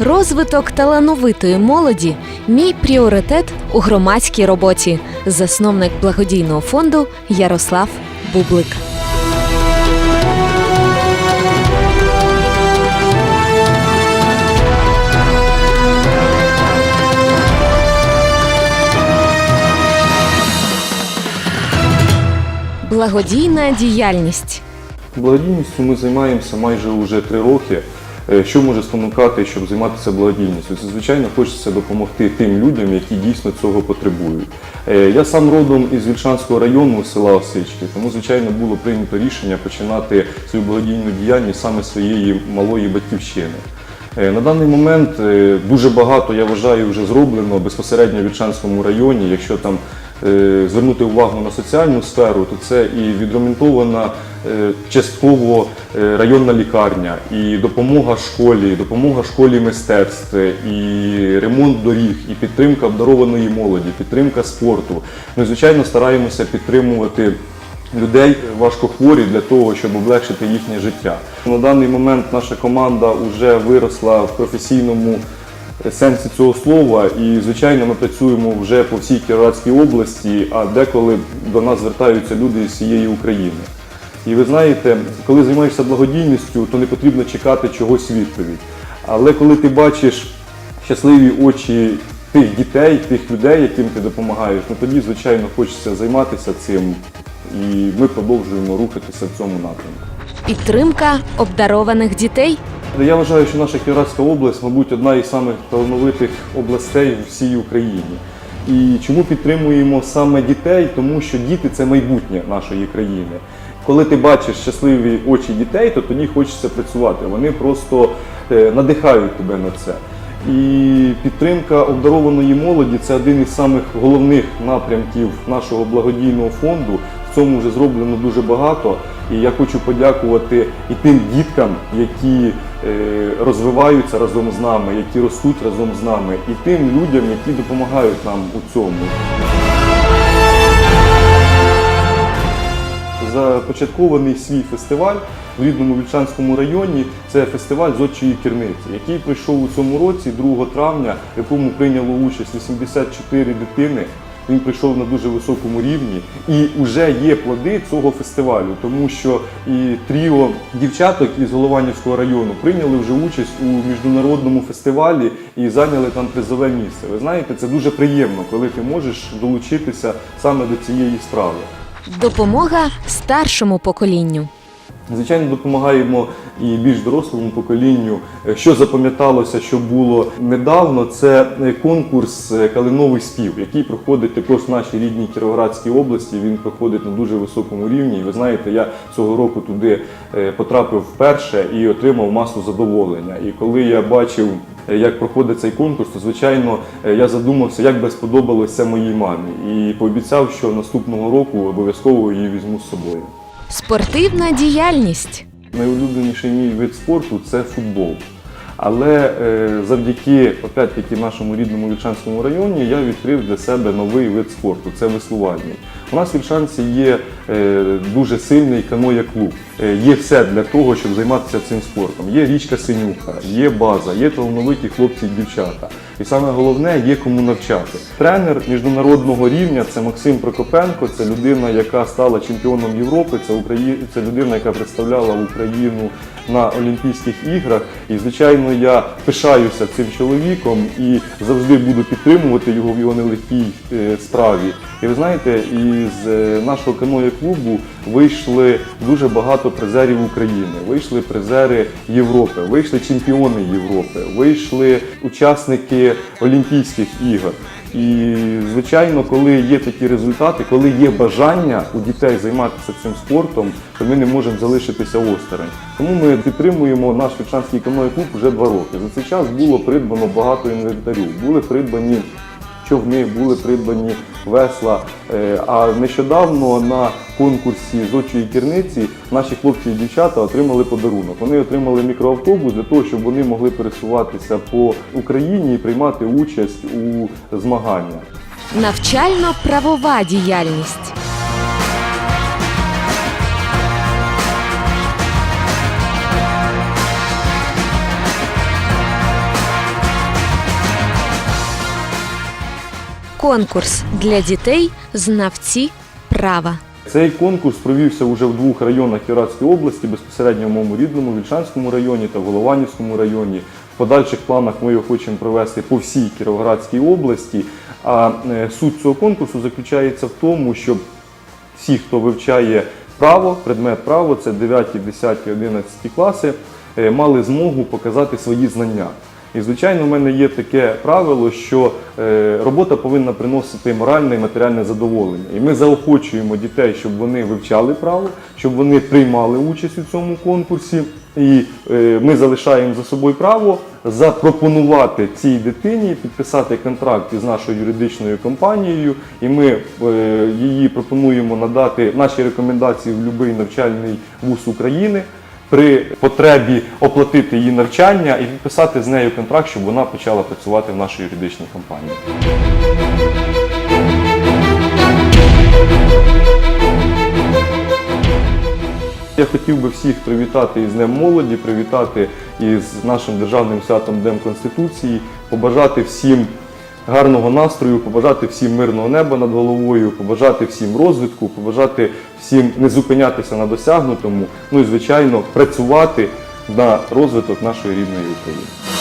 Розвиток талановитої молоді мій пріоритет у громадській роботі. Засновник благодійного фонду Ярослав Бублик. Благодійна діяльність. Благодійністю ми займаємося майже вже три роки. Е, Що може спонукати, щоб займатися благодійністю? Це звичайно хочеться допомогти тим людям, які дійсно цього потребують. Е, Я сам родом із Вільшанського району села Осички, тому звичайно було прийнято рішення починати свою благодійну діяльність саме своєї малої батьківщини. Е, На даний момент е, дуже багато, я вважаю, вже зроблено безпосередньо в Вільшанському районі. Якщо там е, звернути увагу на соціальну сферу, то це і відремонтована частково районна лікарня, і допомога школі, допомога школі мистецтв, і ремонт доріг, і підтримка обдарованої молоді, підтримка спорту. Ми, звичайно, стараємося підтримувати людей важкохворі для того, щоб облегшити їхнє життя. На даний момент наша команда вже виросла в професійному сенсі цього слова, і звичайно ми працюємо вже по всій Кіровоградській області, а деколи до нас звертаються люди з всієї України. І ви знаєте, коли займаєшся благодійністю, то не потрібно чекати чогось відповідь. Але коли ти бачиш щасливі очі тих дітей, тих людей, яким ти допомагаєш, ну тоді, звичайно, хочеться займатися цим, і ми продовжуємо рухатися в цьому напрямку. Підтримка обдарованих дітей. Я вважаю, що наша Кіровоградська область, мабуть, одна із самих талановитих областей в всій Україні. І чому підтримуємо саме дітей? Тому що діти це майбутнє нашої країни. Коли ти бачиш щасливі очі дітей, то тоді хочеться працювати. Вони просто е, надихають тебе на це. І підтримка обдарованої молоді це один із самих головних напрямків нашого благодійного фонду. Цьому вже зроблено дуже багато. І я хочу подякувати і тим діткам, які е, розвиваються разом з нами, які ростуть разом з нами, і тим людям, які допомагають нам у цьому. Започаткований свій фестиваль в рідному Вільшанському районі. Це фестиваль зодчої керниці, який пройшов у цьому році, 2 травня, в якому прийняло участь 84 дитини. Він прийшов на дуже високому рівні, і вже є плоди цього фестивалю, тому що і тріо дівчаток із Голованівського району прийняли вже участь у міжнародному фестивалі і зайняли там призове місце. Ви знаєте, це дуже приємно, коли ти можеш долучитися саме до цієї справи. Допомога старшому поколінню. Звичайно, допомагаємо і більш дорослому поколінню. Е, Що запам'яталося, що було недавно, це е, конкурс е, Калиновий спів, який проходить також в нашій рідній Кіровоградській області. Він проходить на дуже високому рівні. І ви знаєте, я цього року туди потрапив вперше і отримав масу задоволення. І коли я бачив, як проходить цей конкурс, то звичайно я задумався, як би сподобалося моїй мамі, і пообіцяв, що наступного року обов'язково її візьму з собою. Спортивна діяльність. Найулюбленіший мій вид спорту це футбол. Але е, завдяки опять-таки нашому рідному Вільшанському районі я відкрив для себе новий вид спорту це веслувальний. У нас в Вільшанці є е, дуже сильний каноє-клуб. Е, є все для того, щоб займатися цим спортом. Є річка Синюха, є база, є талановиті хлопці і дівчата. І саме головне є кому навчати. Тренер міжнародного рівня це Максим Прокопенко, це людина, яка стала чемпіоном Європи, це, Украї... це людина, яка представляла Україну на Олімпійських іграх. І, звичайно, я пишаюся цим чоловіком і завжди буду підтримувати його в його нелегкій е, справі. І ви знаєте, із е, нашого каноє клубу вийшли дуже багато призерів України, вийшли призери Європи, вийшли чемпіони Європи, вийшли учасники Олімпійських ігор. І звичайно, коли є такі результати, коли є бажання у дітей займатися цим спортом, то ми не можемо залишитися осторонь. Тому ми підтримуємо наш Вільшанський каноє клуб вже два роки. За цей час було придбано багато інвентарю, були придбані човни, були придбані весла. Е, А нещодавно на конкурсі з очої керниці наші хлопці і дівчата отримали подарунок. Вони отримали мікроавтобус для того, щоб вони могли пересуватися по Україні і приймати участь у змаганнях. Навчально-правова діяльність. Конкурс для дітей знавці права. Цей конкурс провівся вже в двох районах Кіровоградської області, безпосередньо в моєму рідному Вільшанському районі та Голованівському районі. В подальших планах ми його хочемо провести по всій Кіровоградській області. А е, суть цього конкурсу заключається в тому, щоб всі, хто вивчає право, предмет право, це 9, 10, 11 класи, е, мали змогу показати свої знання. І, звичайно, в мене є таке правило, що е, робота повинна приносити моральне і матеріальне задоволення. І ми заохочуємо дітей, щоб вони вивчали право, щоб вони приймали участь у цьому конкурсі. І е, ми залишаємо за собою право запропонувати цій дитині підписати контракт із нашою юридичною компанією, і ми е, її пропонуємо надати наші рекомендації в будь-який навчальний вуз України при потребі оплатити її навчання і підписати з нею контракт, щоб вона почала працювати в нашій юридичній компанії. Я хотів би всіх привітати із Днем молоді, привітати із нашим державним святом Днем Конституції, побажати всім гарного настрою, побажати всім мирного неба над головою, побажати всім розвитку, побажати всім не зупинятися на досягнутому, ну і звичайно працювати на розвиток нашої рідної України.